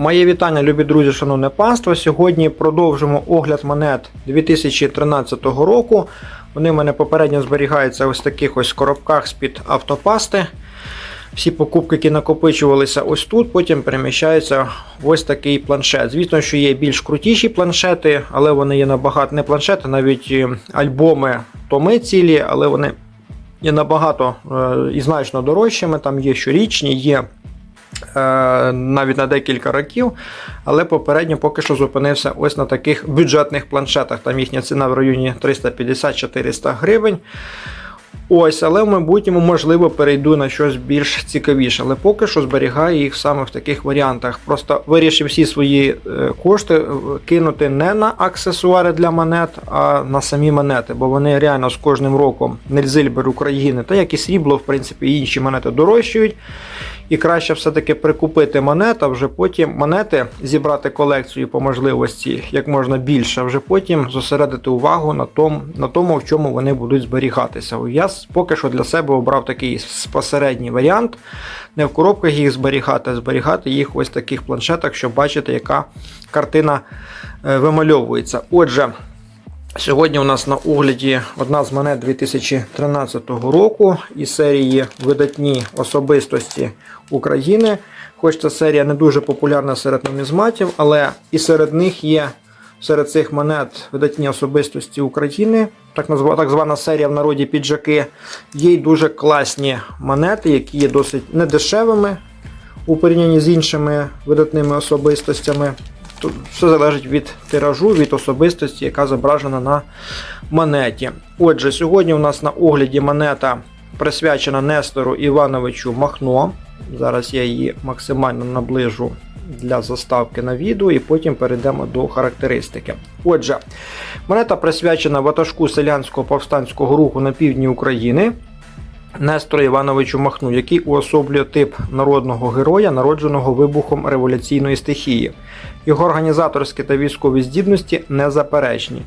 Моє вітання, любі друзі, шановне панство. Сьогодні продовжимо огляд монет 2013 року. Вони в мене попередньо зберігаються ось в таких ось коробках з-під автопасти. Всі покупки, які накопичувалися ось тут, потім переміщаються в ось такий планшет. Звісно, що є більш крутіші планшети, але вони є набагато не планшети, навіть е, альбоми, томи цілі, але вони є набагато е, і значно дорожчими. Там є щорічні, є навіть на декілька років. Але попередньо поки що зупинився ось на таких бюджетних планшетах. Там їхня ціна в районі 350-400 гривень. Ось, але в майбутньому, можливо, перейду на щось більш цікавіше. Але поки що зберігаю їх саме в таких варіантах. Просто вирішив всі свої е, кошти е, кинути не на аксесуари для монет, а на самі монети, бо вони реально з кожним роком Нельзильбер України, та як і срібло, в принципі, і інші монети дорожчають. І краще все-таки прикупити монет, а вже потім монети зібрати колекцію по можливості як можна більше, а вже потім зосередити увагу на тому, на тому, в чому вони будуть зберігатися. Я поки що для себе обрав такий посередній варіант. Не в коробках їх зберігати, а зберігати їх ось в таких планшетах, щоб бачити, яка картина е, вимальовується. Отже. Сьогодні у нас на огляді одна з монет 2013 року із серії Видатні особистості України. Хоч ця серія не дуже популярна серед нумізматів, але і серед них є серед цих монет видатні особистості України, так, звана серія в народі піджаки. Є й дуже класні монети, які є досить недешевими у порівнянні з іншими видатними особистостями. Тут все залежить від тиражу, від особистості, яка зображена на монеті. Отже, сьогодні у нас на огляді монета присвячена Нестору Івановичу Махно. Зараз я її максимально наближу для заставки на відео і потім перейдемо до характеристики. Отже, монета присвячена ватажку селянського повстанського руху на півдні України. Нестору Івановичу Махну, який уособлює тип народного героя, народженого вибухом революційної стихії. Його організаторські та військові здібності незаперечні.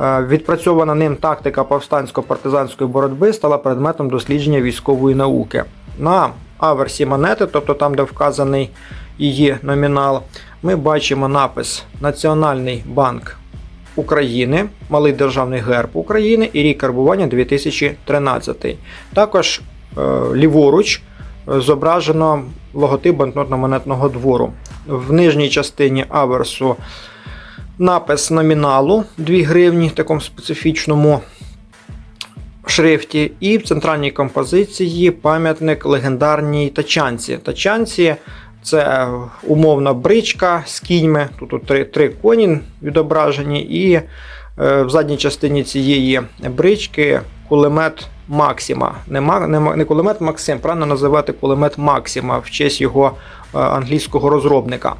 Е, Відпрацьована ним тактика повстансько-партизанської боротьби стала предметом дослідження військової науки. На аверсі монети, тобто там, де вказаний її номінал, ми бачимо напис Національний банк України, малий державний герб України і рік карбування 2013. Також е, ліворуч е, зображено логотип банкнотно-монетного двору. В нижній частині аверсу напис номіналу 2 гривні в такому специфічному шрифті, і в центральній композиції пам'ятник легендарній тачанці. Тачанці це умовна бричка з кіньми. Тут, три, три коні відображені, і е, в задній частині цієї брички кулемет Максима. Не, не, не кулемет Максим, правильно називати кулемет Максима в честь його англійського розробника.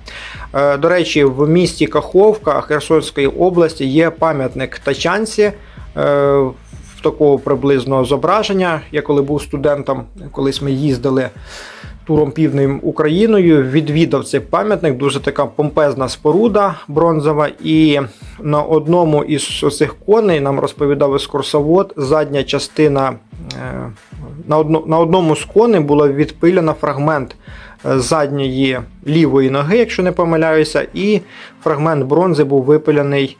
Е, До речі, в місті Каховка Херсонської області є пам'ятник Тачанці. е, в Такого приблизного зображення. Я коли був студентом, колись ми їздили туром півднем Україною, відвідав цей пам'ятник, дуже така помпезна споруда бронзова. І на одному із цих коней нам розповідав екскурсовод, задня частина е, на, одному з коней було відпилено фрагмент е, задньої лівої ноги, якщо не помиляюся, і фрагмент бронзи був випилений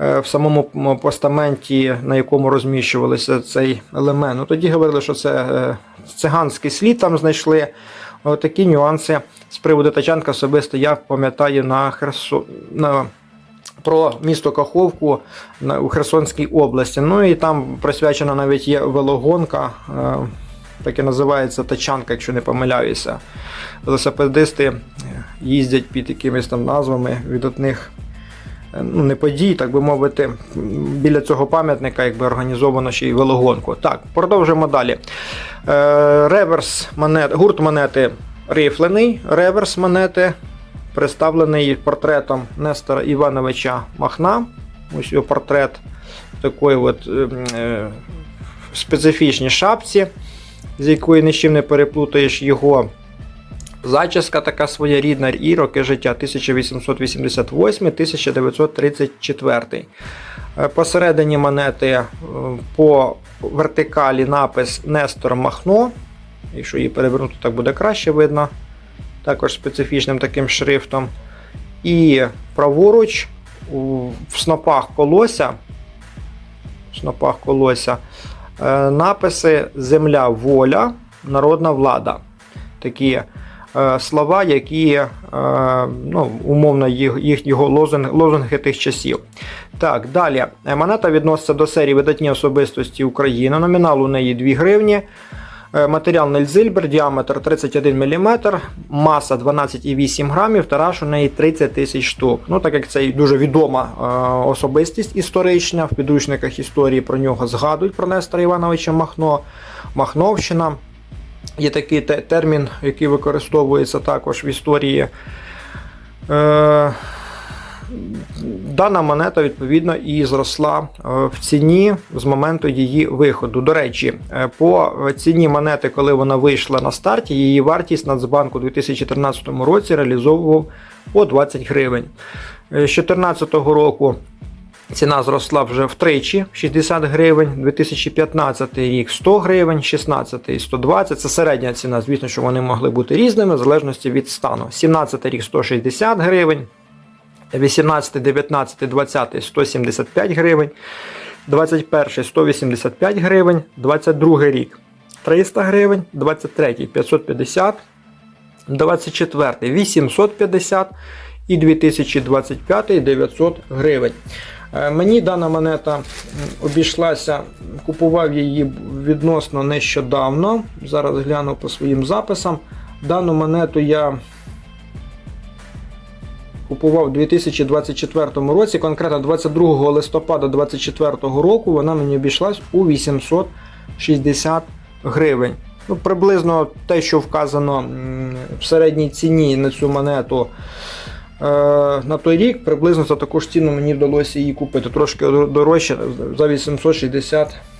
е, в самому постаменті, на якому розміщувався цей елемент. Ну, тоді говорили, що це е, циганський слід там знайшли. Такі нюанси з приводу Тачанка особисто я пам'ятаю на Херсон. На... Про місто Каховку у Херсонській області. Ну і там присвячена навіть є велогонка, е, так і називається Тачанка, якщо не помиляюся. Велосипедисти е, їздять під якимись там назвами видатних е, ну, не подій, так би мовити, біля цього пам'ятника якби організовано ще й велогонку. Так, продовжуємо далі. Е, реверс монет, гурт монети рифлений, реверс монети представлений портретом Нестора Івановича Махна. Ось його портрет в такої от, ем, е, специфічній шапці, з якої ні з чим не переплутаєш його Зачіска така своєрідна і роки життя 1888-1934. Е, Посередині монети е, по вертикалі напис Нестор Махно. Якщо її перевернути, так буде краще видно. Також специфічним таким шрифтом. І праворуч в снопах колося, в снопах колося написи Земля, воля, народна влада. Такі е, слова, які е, ну, умовно їх, лозунги, лозунг, лозунги тих часів. Так, далі. Е, Монета відноситься до серії видатні особистості України. Номінал у неї 2 гривні. Е, Матеріал Нельзильбер, діаметр 31 мм, маса 12,8 грамів, тираж у неї 30 тисяч штук. Ну, так як це дуже відома е, особистість історична, в підручниках історії про нього згадують про Нестора Івановича Махно, Махновщина. Є такий термін, який використовується також в історії. Е, Дана монета відповідно і зросла е, в ціні з моменту її виходу. До речі, е, по ціні монети, коли вона вийшла на старті, її вартість Нацбанку у 2013 році реалізовував по 20 гривень. Е, З 2014 року ціна зросла вже втричі 60 гривень, 2015 рік 100 гривень, 16 120. Це середня ціна. Звісно, що вони могли бути різними в залежності від стану. 17 рік 160 гривень. 18, 19, 20 175 гривень, 21 185 гривень, 22 рік 300 гривень, 23 550, 24 850 і 2025 900 гривень. Е, Мені дана монета обійшлася, купував її відносно нещодавно. Зараз гляну по своїм записам. Дану монету я купував у 2024 році, конкретно 22 листопада 2024 року, вона мені обійшлась у 860 гривень. Ну, приблизно те, що вказано в середній ціні на цю монету е, на той рік, приблизно за таку ж ціну мені вдалося її купити. Трошки дорожче за 860 гривень.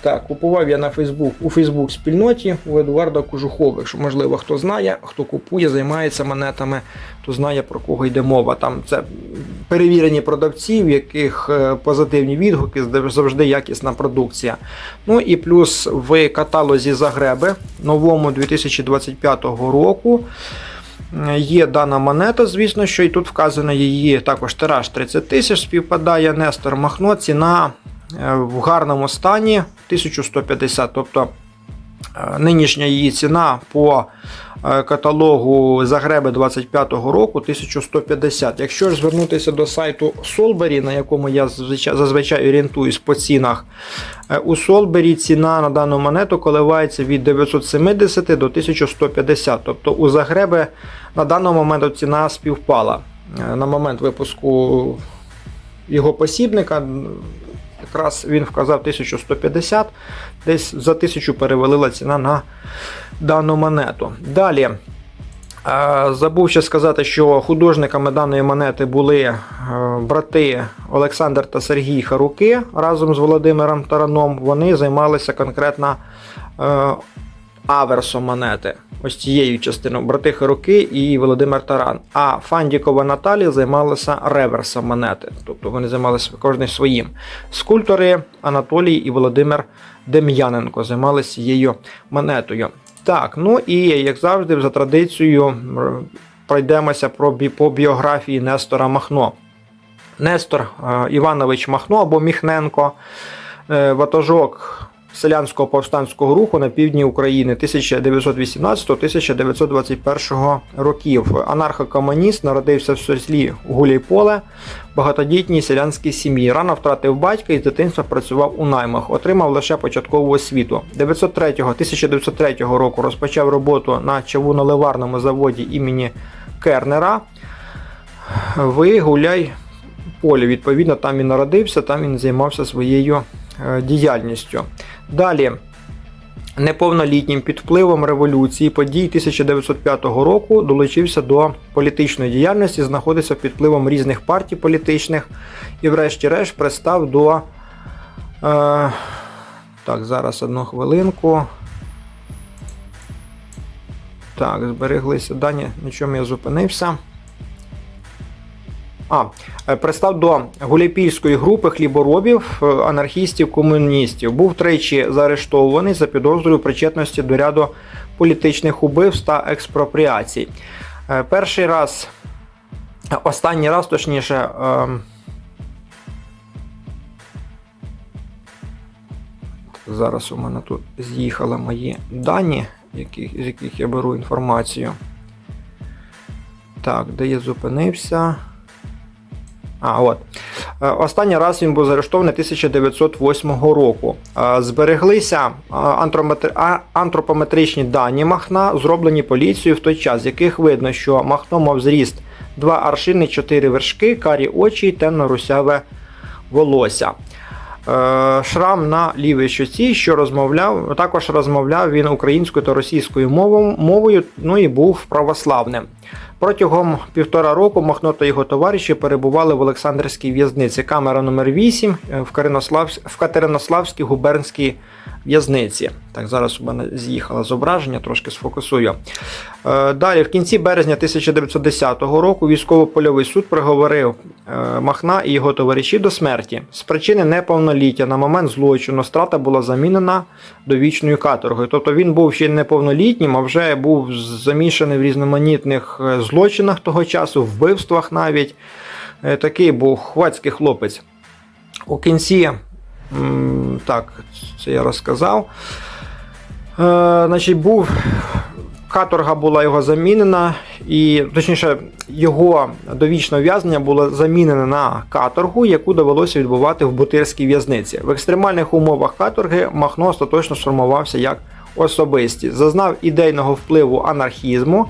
Так, купував я на Фейсбук у Фейсбук спільноті у Едуарда Кожухова. Якщо можливо, хто знає, хто купує, займається монетами, то знає про кого йде мова. Там це перевірені продавці, в яких е, позитивні відгуки, завжди якісна продукція. Ну і плюс в каталозі Загреби новому 2025 року. е, Є дана монета, звісно, що і тут вказано її також тираж 30 тисяч, співпадає Нестор Махно, ціна в гарному стані 1150. Тобто е, нинішня її ціна по е, каталогу Загреби 25-го року 1150. Якщо ж звернутися до сайту Solberry, на якому я зазвичай, орієнтуюсь по цінах, е, у Solberry ціна на дану монету коливається від 970 до 1150. Тобто у Загреби на даний момент ціна співпала. Е, На момент випуску його посібника якраз він вказав 1150, десь за 1000 перевалила ціна на дану монету. Далі. Забув ще сказати, що художниками даної монети були е, брати Олександр та Сергій Харуки разом з Володимиром Тараном. Вони займалися конкретно е, аверсом монети. Ось цією частиною брати Харуки і Володимир Таран. А Фандікова Наталія займалася реверсом монети. Тобто вони займалися кожен своїм. Скульптори Анатолій і Володимир Дем'яненко займалися цією монетою. Так, ну і як завжди, за традицією пройдемося про бі- по біографії Нестора Махно. Нестор е, Іванович Махно або Міхненко, е, ватажок селянського повстанського руху на півдні України 1918-1921 років. Анархокомуніст народився в селі Гуляйполе, багатодітній селянській сім'ї. Рано втратив батька і з дитинства працював у наймах, отримав лише початкову освіту. 903 1903 року розпочав роботу на чавуноливарному заводі імені Кернера. В Гуляй полі. Відповідно, там він народився, там він займався своєю е, діяльністю. Далі. Неповнолітнім під впливом революції подій 1905 року долучився до політичної діяльності, знаходився під впливом різних партій політичних і, врешті-решт, пристав до. Е, так, зараз одну хвилинку. Так, збереглися дані, на чому я зупинився. А, е, пристав до Гуляйпільської групи хліборобів, е, анархістів, комуністів. Був тричі заарештований за підозрою причетності до ряду політичних убивств та експропріацій. Е, Перший раз Останній раз, точніше. ем, Зараз у мене тут з'їхали мої дані, з яких я беру інформацію. Так, де я зупинився? А, от. Е, Останній раз він був заарештований 1908 року. Е, Збереглися е, антропометричні дані Махна, зроблені поліцією в той час, з яких видно, що Махно мав зріст 2 аршини, 4 вершки, карі очі, і темно-русяве волосся. Шрам на лівій щоці, що розмовляв, також розмовляв він українською та російською мовою, ну і був православним. Протягом півтора року Махно та його товариші перебували в Олександрській в'язниці, камера номер 8 е, в, Катеринославсь... в Катеринославській губернській в'язниці. Так, зараз у мене з'їхало зображення, трошки сфокусую. Е, Далі, в кінці березня 1910 року військово-польовий суд приговорив е, Махна і його товариші до смерті. З причини неповноліття на момент злочину страта була замінена довічною каторгою. Тобто він був ще неповнолітнім, а вже був замішаний в різноманітних е, злочинах того часу, вбивствах навіть. Такий був хвацький хлопець. У кінці, так, це я розказав. Е, значить, був каторга була його замінена, і точніше, його довічне ув'язнення було замінене на каторгу, яку довелося відбувати в Бутирській в'язниці. В екстремальних умовах каторги Махно остаточно сформувався як особистість, зазнав ідейного впливу анархізму.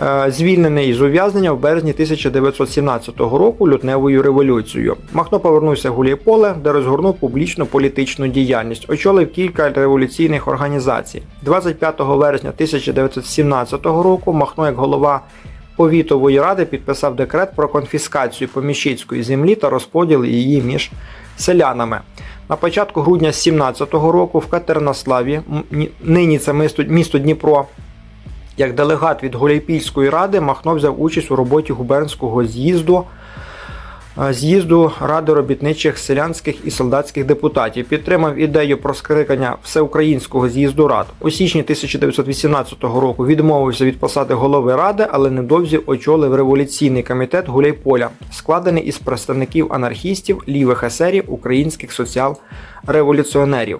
Е, Звільнений з ув'язнення в березні 1917 року лютневою революцією. Махно повернувся в Гуляйполе, де розгорнув публічну політичну діяльність, очолив кілька революційних організацій. 25 вересня 1917 року Махно, як голова повітової ради, підписав декрет про конфіскацію поміщицької землі та розподіл її між селянами. На початку грудня 17 року в Катеринославі, нині це місто Дніпро, як делегат від Гуляйпільської ради Махно взяв участь у роботі губернського з'їзду е, з'їзду Ради робітничих селянських і солдатських депутатів. Підтримав ідею про скликання всеукраїнського з'їзду рад. У січні 1918 року відмовився від посади голови ради, але невдовзі очолив революційний комітет Гуляйполя, складений із представників анархістів, лівих есерів, українських соціал-революціонерів.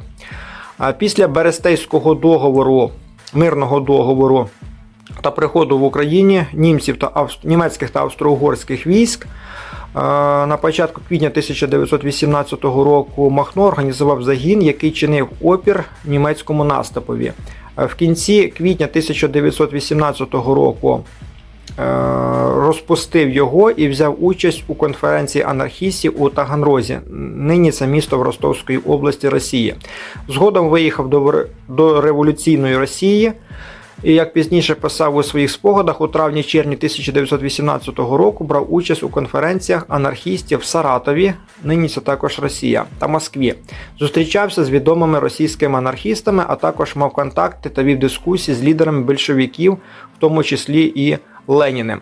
Після Берестейського договору, мирного договору та приходу в Україні німців та авст... німецьких та австро-угорських військ. е, На початку квітня 1918 року Махно організував загін, який чинив опір німецькому наступові. Е, В кінці квітня 1918 року розпустив його і взяв участь у конференції анархістів у Таганрозі. Нині це місто в Ростовської області Росії. Згодом виїхав до, революційної Росії. І як пізніше писав у своїх спогадах, у травні-червні 1918 року брав участь у конференціях анархістів в Саратові, нині це також Росія, та Москві. Зустрічався з відомими російськими анархістами, а також мав контакти та вів дискусії з лідерами большевиків, в тому числі і Леніним.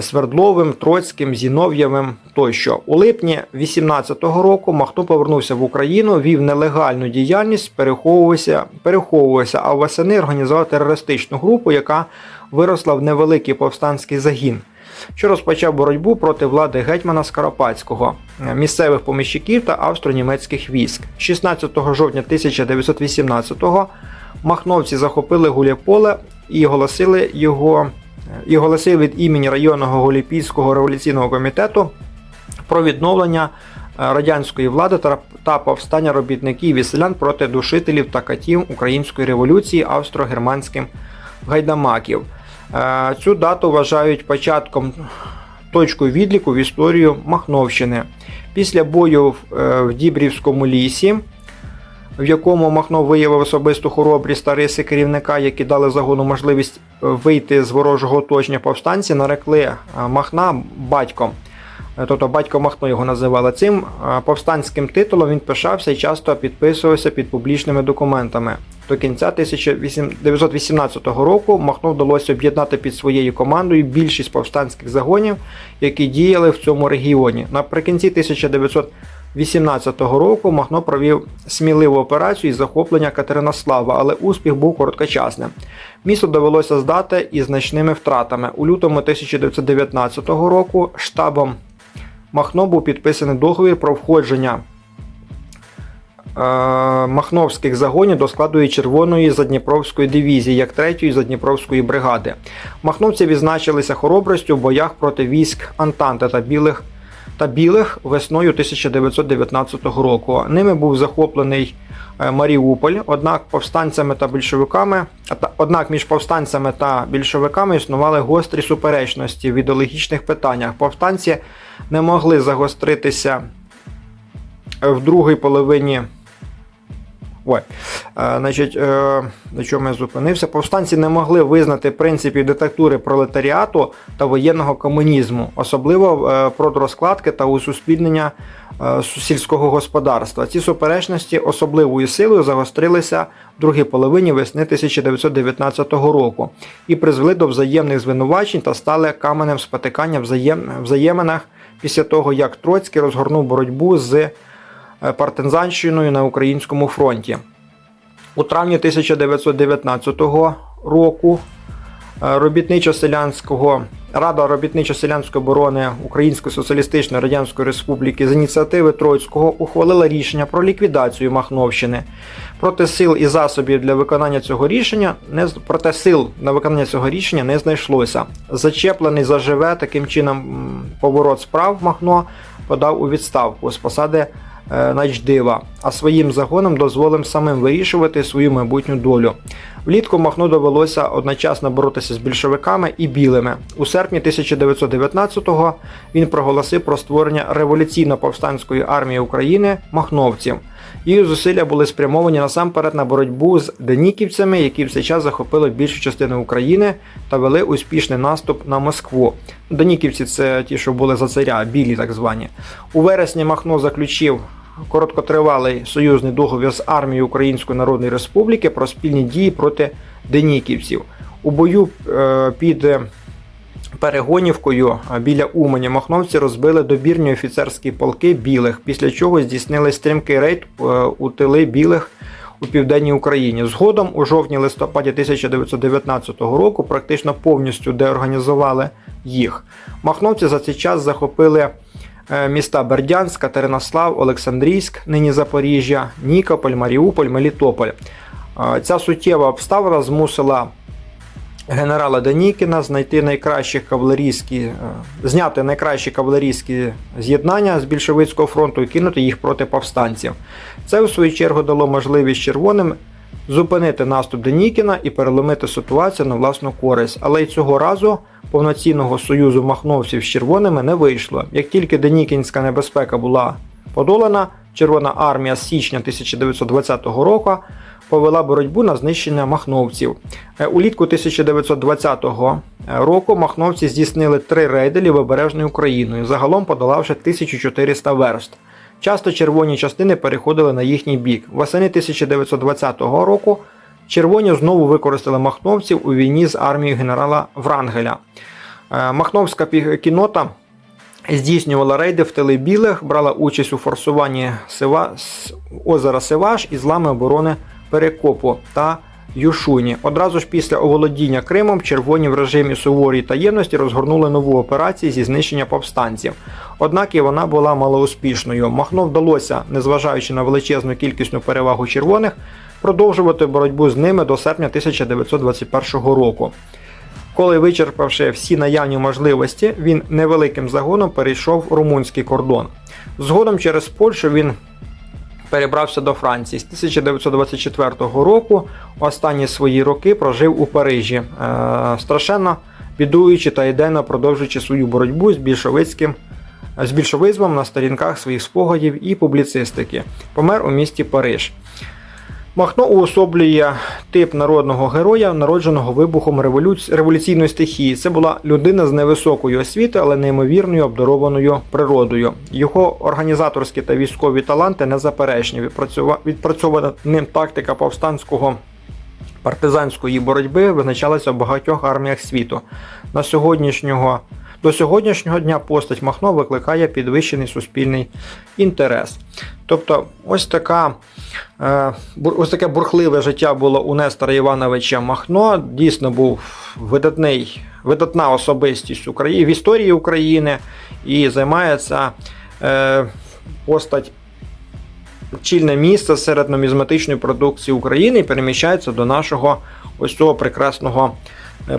Свердловим, Троцьким, Зінов'євим тощо. У липні 18-го року Махно повернувся в Україну, вів нелегальну діяльність, переховувався, переховувався, а восени організував терористичну групу, яка виросла в невеликий повстанський загін, що розпочав боротьбу проти влади гетьмана Скоропадського, місцевих поміщиків та австро-німецьких військ. 16 жовтня 1918-го махновці захопили Гуляйполе і оголосили його і оголосив від імені районного Голіпійського революційного комітету про відновлення е, радянської влади та- та повстання робітників і селян проти душителів та катів української революції австро-германським гайдамаків. Е, Цю дату вважають початком точкою відліку в історію Махновщини. Після бою е, в Дібрівському лісі в якому Махно виявив особисту хоробрість та риси керівника, які дали загону можливість е, вийти з ворожого оточення повстанці, нарекли е, Махна батьком. Е, Тобто батько Махно його називали. Цим повстанським титулом він пишався і часто підписувався під публічними документами. До кінця 1918 року Махно вдалося об'єднати під своєю командою більшість повстанських загонів, які діяли в цьому регіоні. Наприкінці 1918 року Махно провів сміливу операцію із захоплення Катеринослава, але успіх був короткочасним. Місто довелося здати із значними втратами. У лютому 1919 року штабом Махно був підписаний договір про входження е, махновських загонів до складу Червоної Задніпровської дивізії, як третьої Задніпровської бригади. Махновці відзначилися хоробростю в боях проти військ Антанти та білих та білих весною 1919 року. Ними був захоплений е, Маріуполь. Однак повстанцями та більшовиками, однак між повстанцями та більшовиками існували гострі суперечності в ідеологічних питаннях. Повстанці не могли загостритися в другій половині. Ой, е, значить, е, на чому я зупинився? Повстанці не могли визнати принципів диктатури пролетаріату та воєнного комунізму, особливо е, продрозкладки та усуспільнення сільського господарства. Ці суперечності особливою силою загострилися в другій половині весни 1919 року і призвели до взаємних звинувачень та стали каменем спотикання взаєм... взаєминах після того, як Троцький розгорнув боротьбу з партизанщиною на українському фронті. У травні 1919 року е, робітничо-селянського Рада робітничо-селянської оборони Української Соціалістичної Радянської Республіки з ініціативи Троцького ухвалила рішення про ліквідацію Махновщини. Проти сил і засобів для виконання цього рішення не проте сил на виконання цього рішення не знайшлося. Зачеплений заживе таким чином поворот справ Махно подав у відставку з посади е, начдива, а своїм загоном дозволив самим вирішувати свою майбутню долю. Влітку Махно довелося одночасно боротися з більшовиками і білими. У серпні 1919-го він проголосив про створення революційно-повстанської армії України махновців. Її зусилля були спрямовані насамперед на боротьбу з деніківцями, які в цей час захопили більшу частину України та вели успішний наступ на Москву. Деніківці це ті, що були за царя, білі так звані. У вересні Махно заключив короткотривалий союзний договір з армією Української Народної Республіки про спільні дії проти деніківців. У бою е, під е, Перегонівкою біля Умані махновці розбили добірні офіцерські полки білих, після чого здійснили стрімкий рейд е, у тили білих у південній Україні. Згодом, у жовтні-листопаді 1919 року, практично повністю деорганізували їх. Махновці за цей час захопили е, міста Бердянськ, Катеринослав, Олександрійськ, нині Запоріжжя, Нікополь, Маріуполь, Мелітополь. Е, Ця суттєва обставина змусила генерала Данікіна знайти найкращі кавалерійські, е, зняти найкращі кавалерійські з'єднання з більшовицького фронту і кинути їх проти повстанців. Це, в свою чергу, дало можливість червоним зупинити наступ Денікіна і переломити ситуацію на власну користь. Але й цього разу повноцінного союзу махновців з червоними не вийшло. Як тільки Денікінська небезпека була подолана, Червона армія з січня 1920 року повела боротьбу на знищення махновців. Е, Улітку 1920 року махновці здійснили три рейди лівобережною Україною, загалом подолавши 1400 верст. Часто червоні частини переходили на їхній бік. Восени 1920 року червоні знову використали махновців у війні з армією генерала Врангеля. Е, Махновська кінота здійснювала рейди в тили білих, брала участь у форсуванні озера Сиваш і злами оборони Перекопу та Юшуні. Одразу ж після оволодіння Кримом червоні в режимі суворої таємності розгорнули нову операцію зі знищення повстанців. Однак і вона була малоуспішною. Махно вдалося, незважаючи на величезну кількісну перевагу червоних, продовжувати боротьбу з ними до серпня 1921 року. Коли вичерпавши всі наявні можливості, він невеликим загоном перейшов румунський кордон. Згодом через Польщу він перебрався до Франції. З 1924 року останні свої роки прожив у Парижі, е, страшенно бідуючи та ідейно продовжуючи свою боротьбу з більшовицьким. З більшовизмом на сторінках своїх спогадів і публіцистики. Помер у місті Париж. Махно уособлює тип народного героя, народженого вибухом революц... революційної стихії. Це була людина з невисокою освітою, але неймовірною обдарованою природою. Його організаторські та військові таланти незаперечні. Відпрацюва... Відпрацьована ним тактика повстанського партизанської боротьби визначалася в багатьох арміях світу. На сьогоднішнього До сьогоднішнього дня постать Махно викликає підвищений суспільний інтерес. Тобто, ось така. е, Ось таке бурхливе життя було у Нестора Івановича Махно. Дійсно був видатний, видатна особистість в історії України і займається е, постать чільне місце серед нумізматичної продукції України і переміщається до нашого ось цього прекрасного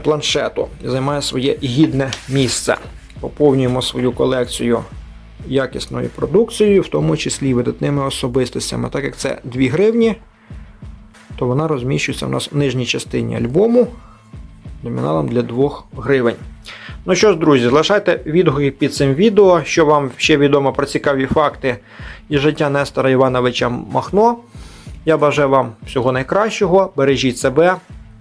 планшету і займає своє гідне місце. Поповнюємо свою колекцію якісною продукцією, в тому числі і видатними особистостями. Так як це 2 гривні, то вона розміщується у нас в нижній частині альбому номіналом для 2 гривень. Ну що ж, друзі, залишайте відгуки під цим відео, що вам ще відомо про цікаві факти із життя Нестора Івановича Махно. Я бажаю вам всього найкращого, бережіть себе